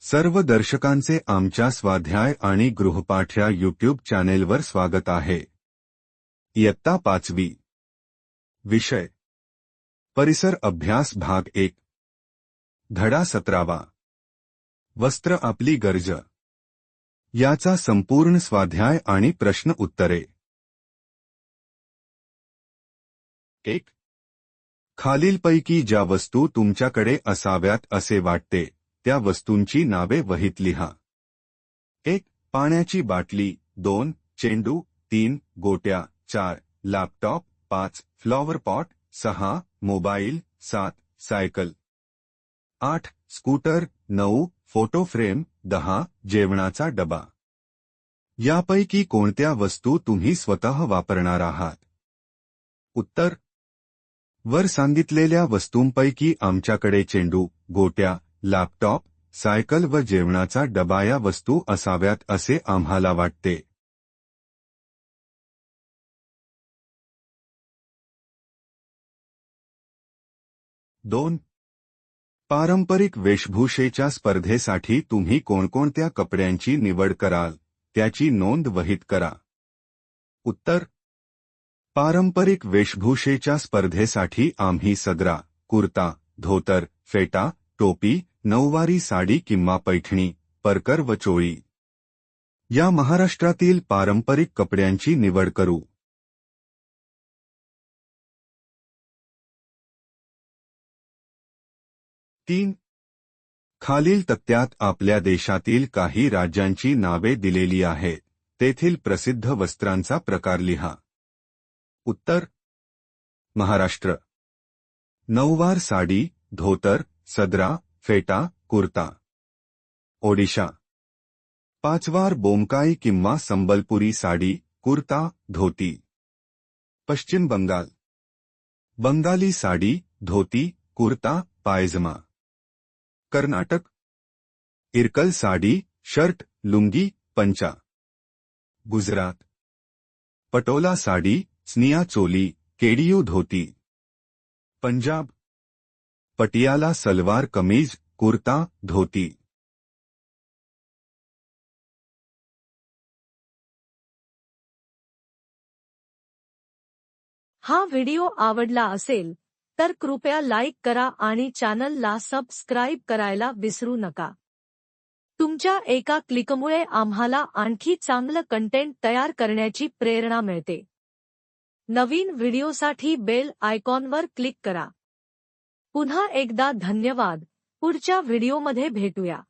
सर्व दर्शकांचे आमच्या स्वाध्याय आणि गृहपाठ या यूट्यूब चॅनेलवर स्वागत आहे. इयत्ता पाचवी. विषय. परिसर अभ्यास भाग एक. धडा सतरावा. वस्त्र आपली गरज. याचा संपूर्ण स्वाध्याय आणि प्रश्न उत्तरे. एक. खालीलपैकी ज्या वस्तू तुमच्याकडे असाव्यात असे वाटते त्या वस्तूंची नावे वहीत लिहा. एक पाण्याची बाटली. दोन चेंडू. तीन गोट्या. चार लॅपटॉप. पाच फ्लॉवर पॉट. सहा मोबाईल. सात सायकल. आठ स्कूटर. नऊ फोटो फ्रेम. दहा जेवणाचा डबा. यापैकी कोणत्या वस्तू तुम्ही स्वतः वापरणार आहात? उत्तर. वर सांगितलेल्या वस्तूंपैकी आमच्याकडे चेंडू गोट्या लॅपटॉप सायकल व जेवणाचा डबा या वस्तू असाव्यात असे आम्हाला वाटते. दोन. पारंपरिक वेशभूषेच्या स्पर्धेसाठी तुम्ही कोणकोणत्या कपड्यांची निवड कराल त्याची नोंद वहित करा. उत्तर. पारंपरिक वेशभूषेच्या स्पर्धेसाठी आम्ही सदरा कुर्ता धोतर फेटा टोपी नऊवारी साडी किंवा पैठणी परकर व चोळी. या महाराष्ट्रातील पारंपरिक कपड्यांची निवड करू. तीन. खालील तक्त्यात आपल्या देशातील काही राज्यांची नावे दिलेली आहेत तेथील प्रसिद्ध वस्त्रांचा प्रकार लिहा. उत्तर. महाराष्ट्र. नऊवार साडी धोतर सदरा फेटा कुर्ता. ओडिशा. पाचवार बोमकाई किंवा संबलपुरी साडी कुर्ता धोती. पश्चिम बंगाल. बंगाली साडी धोती कुर्ता पायजमा. कर्नाटक. इरकल साडी शर्ट लुंगी पंचा. गुजरात. पटोला साडी स्निया चोली केडियू धोती. पंजाब. पटियाला सलवार कमीज कुर्ता धोती. हा व्हिडिओ आवडला असेल तर कृपया लाईक करा आणि चॅनलला सबस्क्राईब करायला विसरू नका. तुमच्या एका क्लिकमुळे आम्हाला आणखी चांगलं कंटेंट तयार करण्याची प्रेरणा मिळते. नवीन व्हिडिओसाठी बेल आयकॉनवर क्लिक करा. पुन्हा एकदा धन्यवाद. पुढच्या व्हिडिओमध्ये भेटूया.